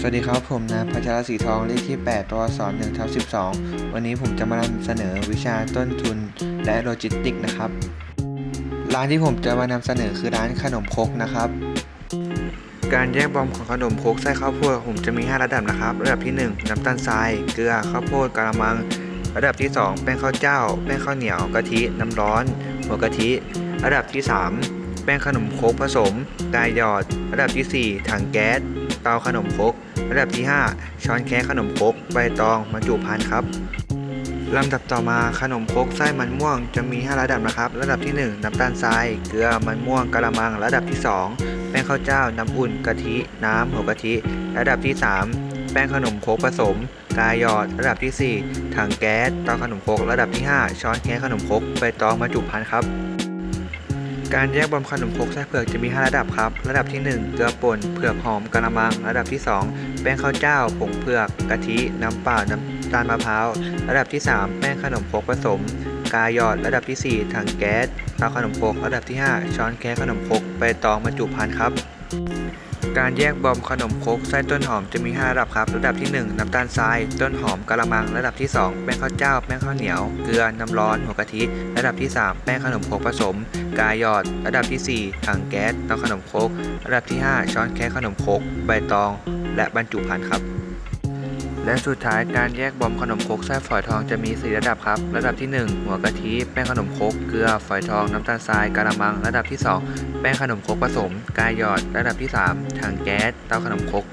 สวัสดีครับผมนะพัชรศรีทองเลขที่ 8 ตัวอักษร1ทับ12 วันนี้ผมจะมานำเสนอวิชาต้นทุนและโลจิสติกนะครับ ร้านที่ผมจะมานำเสนอคือร้านขนมครกนะครับ การแยกบอมของขนมครกไส้ข้าวโพดผมจะมี 5 ระดับนะครับ ระดับที่ 1 น้ำตาลทราย เกลือข้าวโพดกระมัง ระดับที่ 2 แป้งข้าวเจ้า แป้งข้าวเหนียวกะทิน้ำร้อนหัวกะทิ ระดับที่ 3 แป้งขนมครกผสมกายหยอด ระดับทีสี่4 ถังแก๊ส เตาขนมครกระดับที่ 5 ช้อนแคะขนมครกใบตองบรรจุภัณฑ์ครับลำดับต่อมาขนมครกไส้มันม่วงจะมี 5 ระดับนะครับ ระดับที่ 1 น้ำตาลทราย เกลือมันม่วงกระมัง ระดับที่ 2 แป้งข้าวเจ้า น้ำอุ่นกะทิ น้ำหัวกะทิ ระดับที่ 3 แป้งขนมครกผสม กายหยอด ระดับทีสี่4 ถังแก๊สเตาขนมครกระดับที่ 5 ช้อนแคะขนมครกใบตองบรรจุภัณฑ์ครับ การแยกบอมขนมครกไส้เผือกจะมี 5 ระดับครับ ระดับที่ 1 เกลือป่น เผือกหอมกระมัง ระดับที่ 2 แป้งข้าวเจ้า ผงเผือก กะทิ น้ำเปล่า น้ำตาลมะพร้าว ระดับที่ 3 แป้งขนมครกผสม กาหยอด ระดับที่ 4 ถังแก๊สเตาขนมครก ระดับที่ 5 ช้อนแค้ขนมครกใบตองบรรจุภัณฑ์ครับ การแยกบอมขนมครกไส้ต้นหอมจะมี 5 ระดับครับ ระดับที่ 1 น้ำตาลทราย ต้นหอมกระมัง ระดับที่ 2 แป้งข้าวเจ้า แป้งข้าวเหนียว เกลือ น้ำร้อน หัวกะทิ ระดับที่ 3 แป้งขนมครกผสม กายอด ระดับที่ 4 ถังแก๊สเตาขนมครก ระดับที่ 5 ช้อนแค่ขนมครก ใบตอง และบรรจุภัณฑ์ครับ และสุดท้ายการแยกบอมขนมครกไส้ฝอยทองจะมี 4 ระดับครับ ระดับที่ 1 หัวกะทิแป้งขนมครกเกลือฝอยทองน้ำตาลทรายกระมัง ระดับที่ 2 แป้งขนมครกผสมกายหยอด ระดับที่ 3ถังแก๊สเตาขนมครก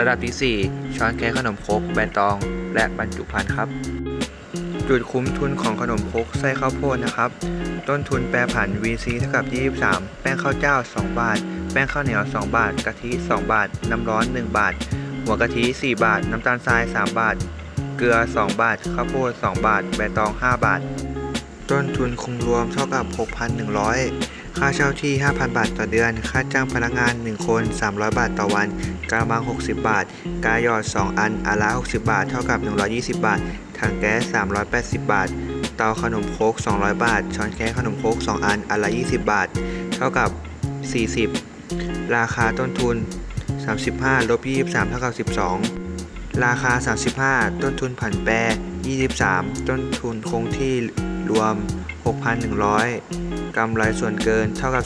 ระดับที่ 4 ช้อนแคะขนมครกใบตอง และบรรจุภัณฑ์ครับจุดคุ้มทุนของขนมครกไส้ข้าวโพดนะครับ ต้นทุนแปรผัน VC เท่ากับ 23 แป้งข้าวเจ้า 2 บาท แป้งข้าวเหนียว 2 บาท กะทิ 2 บาท น้ำร้อน 1 บาท หัวกะทิ 4 บาท น้ำตาลทราย 3 บาท เกลือ 2 บาท ข้าวโพด 2 บาท ใบตอง 5 บาท ต้นทุนคงรวมเท่ากับ 6,100 ค่าเช่าที่ 5,000 บาทต่อเดือน ค่าจ้างพนักงาน 1 คน 300 บาทต่อวันกระมัง 60 บาท กาหยอด 2 อันอันละ60 บาท เท่ากับ 120 บาท ถังแก๊ส 380 บาท เตาขนมโคก200 บาท ช้อนแคะขนมโคก2 อันอันละ 20 บาท เท่ากับ 40 ราคาต้นทุน 35ลบ23เท่ากับ 12 ราคา 35 ต้นทุนผันแปร 23 ต้นทุนคงที่รวม 6,100 กำไรส่วนเกินเท่ากับ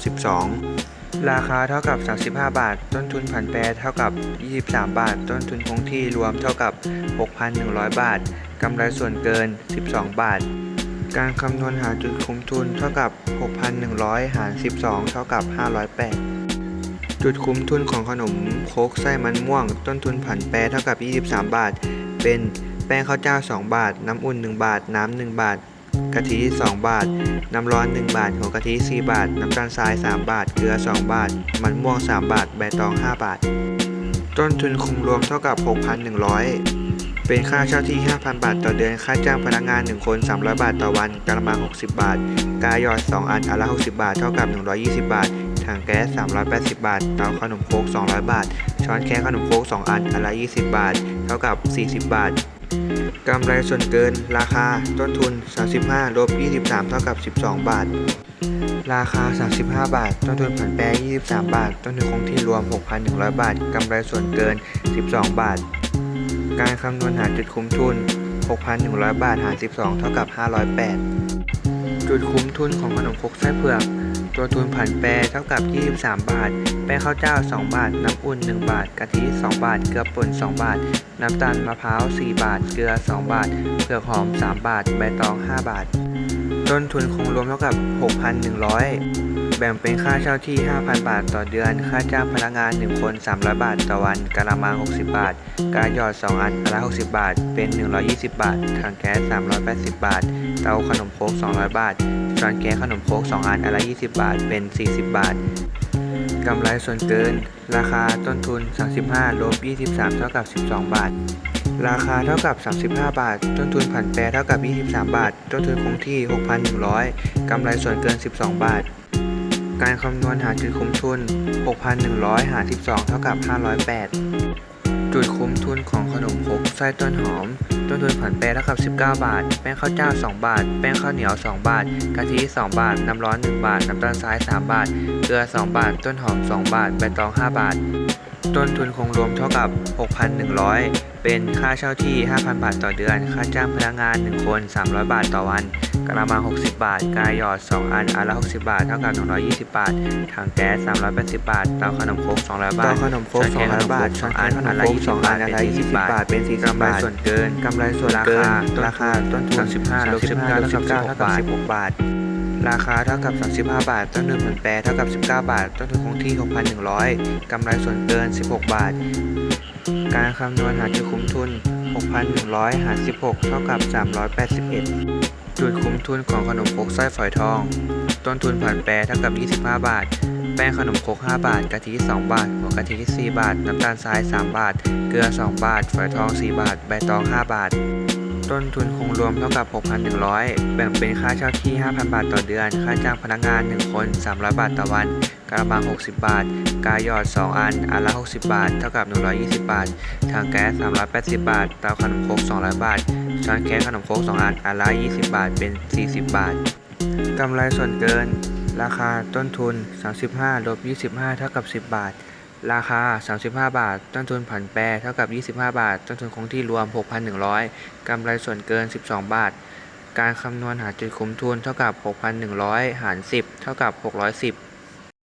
12 ราคาเท่ากับ 35 บาท ต้นทุนผันแปรเท่ากับ 23 บาท ต้นทุนคงที่รวมเท่ากับ 6,100 บาท กำไรส่วนเกิน 12 บาทการคำนวณหาจุดคุ้มทุนเท่ากับ 6,100 หาร 12 เท่ากับ 508 จุดคุ้มทุนของขนมโคกไส้มันม่วง ต้นทุนผันแปรเท่ากับ 23 บาท เป็นแป้งข้าวเจ้า 2 บาท น้ำอุ่น 1 บาท น้ำ1บาทกะทิ 2 บาท น้ำร้อน 1 บาทหัวกะทิ 4 บาท น้ำตาลทราย 3 บาท เกลือ 2 บาท มันม่วง 3 บาท ใบตอง 5 บาท ต้นทุนคงรวมเท่ากับ 6,100 เป็นค่าเช่าที่ 5,000 บาท ต่อเดือน ค่าจ้างพนักงาน 1 คน 300 บาทต่อวันกระมัง60 บาท กาหยอด 2 อันอันละ 60 บาท เท่ากับ 120 บาท ถังแก๊ส 380 บาทเตาขนมโคก200 บาท ช้อนแคะขนมโคก2 อันอันละ 20 บาท เท่ากับ 40 บาทกำไรส่วนเกิน ราคา ต้นทุน 35ลบ23 เท่ากับ 12 บาท ราคา 35 บาท ต้นทุนผันแปร 23 บาท ต้นทุนคงที่รวม 6,100 บาท กำไรส่วนเกิน 12 บาท การคำนวณหาจุดคุ้มทุน 6,100 บาท หาร 12 เท่ากับ 508 จุดคุ้มทุนของขนมครกไส้เผือก ตัวทุนผันแปรเท่ากับ 23 บาท แป้งข้าวเจ้า 2 บาท น้ำอุ่น 1 บาท กะทิ 2 บาท เกลือป่น 2 บาท น้ำตาลมะพร้าว 4 บาท เกลือ 2 บาท เผือกหอม 3 บาท ใบตอง 5 บาท ต้นทุนคงรวมเท่ากับ 6,100 แบ่งเป็นค่าเช่าที่ 5,000 บาทต่อเดือน ค่าจ้างพนักงาน 1 คน 300 บาทต่อวันกะละมัง 60 บาท การหยอด 2 อันอันละ60 บาท เป็น 120 บาท ถังแก๊ส 380 บาท เตาขนมโคก200 บาทช้อนแก๊สขนมโคก2 อันอันละ20 บาท เป็น 40 บาทกำไรส่วนเกิน ราคาต้นทุน 35ลบ23 เท่ากับ 12 บาท ราคาเท่ากับ 35 บาท ต้นทุนผันแปรเท่ากับ 23 บาท ต้นทุนคงที่ 6,100กำไรส่วนเกิน 12 บาท การคำนวณหาจุดคุ้มทุน 6,100 หาร12 เท่ากับ 508 จุดคุ้มทุนของขนมครกไส้ต้นหอม ต้นทุนผันแปรเท่ากับ 19 บาท แป้งข้าวเจ้า 2 บาท แป้งข้าวเหนียว 2 บาท กะทิ 2 บาท น้ำร้อน 1 บาท น้ำตาลทราย 3 บาท เกลือ 2 บาท ต้นหอม 2 บาท ใบตอง 5 บาท ต้นทุนคงรวมเท่ากับ 6,100 เป็นค่าเช่าที่ 5,000 บาทต่อเดือน ค่าจ้างพนักงาน 1 คน 300 บาทต่อวัน กระมัง 60 บาท กายหยอด 2 อัน อันละ 60 บาท เท่ากับ120 บาท ถังแก๊ส 380 บาท เตาขนมครก200 บาท เตาขนมครกช้อนแกง200 บาทช้อนอันช้อนแกงอันละขนมครก20บาทอันละเป็น20 40บาทบาท เป็น40กำไรบาท ส่วนเกิน กำไรส่วนราเกิคานราคา ต้นทุน35ลบ19ลบ19เท่าเท่ากักับบ16 16 บาทราคาเท่ากับ 35 บาท ต้นทุนผันแปรเท่ากับ 19 บาท ต้นทุนคงที่ 6,100 กำไรส่วนเกิน 16 บาท การคำนวณหาจุดคุ้มทุน 6,100 หาร 16 เท่ากับ 381 จุดคุ้มทุนของขนมครกไส้ฝอยทอง ต้นทุนผันแปรเท่ากับ 25 บาท แป้งขนมครก5บาท กะทิ2บาท หัวกะทิ4บาท น้ำตาลทราย 3 บาท เกลือ 2 บาท ฝอยทอง 4 บาท ใบตอง 5 บาท ต้นทุนคงรวมเท่ากับ 6,100 แบ่งเป็นค่าเช่าที่ 5,000 บาทต่อเดือน ค่าจ้างพนักงาน 1 คน 300 บาทต่อวัน กระบัง 60 บาท กายหยอด 2 อัน อันละ 60 บาท เท่ากับ 120 บาทถังแก๊ส 380 บาทเตาขนมครก 200 บาท ช้อนแกงขนมครก 2 อัน อันละ 20 บาท เป็น 40 บาท กำไรส่วนเกิน ราคาต้นทุน 35ลบ25 เท่ากับ 10 บาท ราคา 35 บาท ต้นทุนผันแปรเท่ากับ 25 บาท ต้นทุนคงที่รวม 6,100 กำไรส่วนเกิน 12 บาท การคำนวณหาจุดคุ้มทุนเท่ากับ 6,100 หาร 10 เท่ากับ 610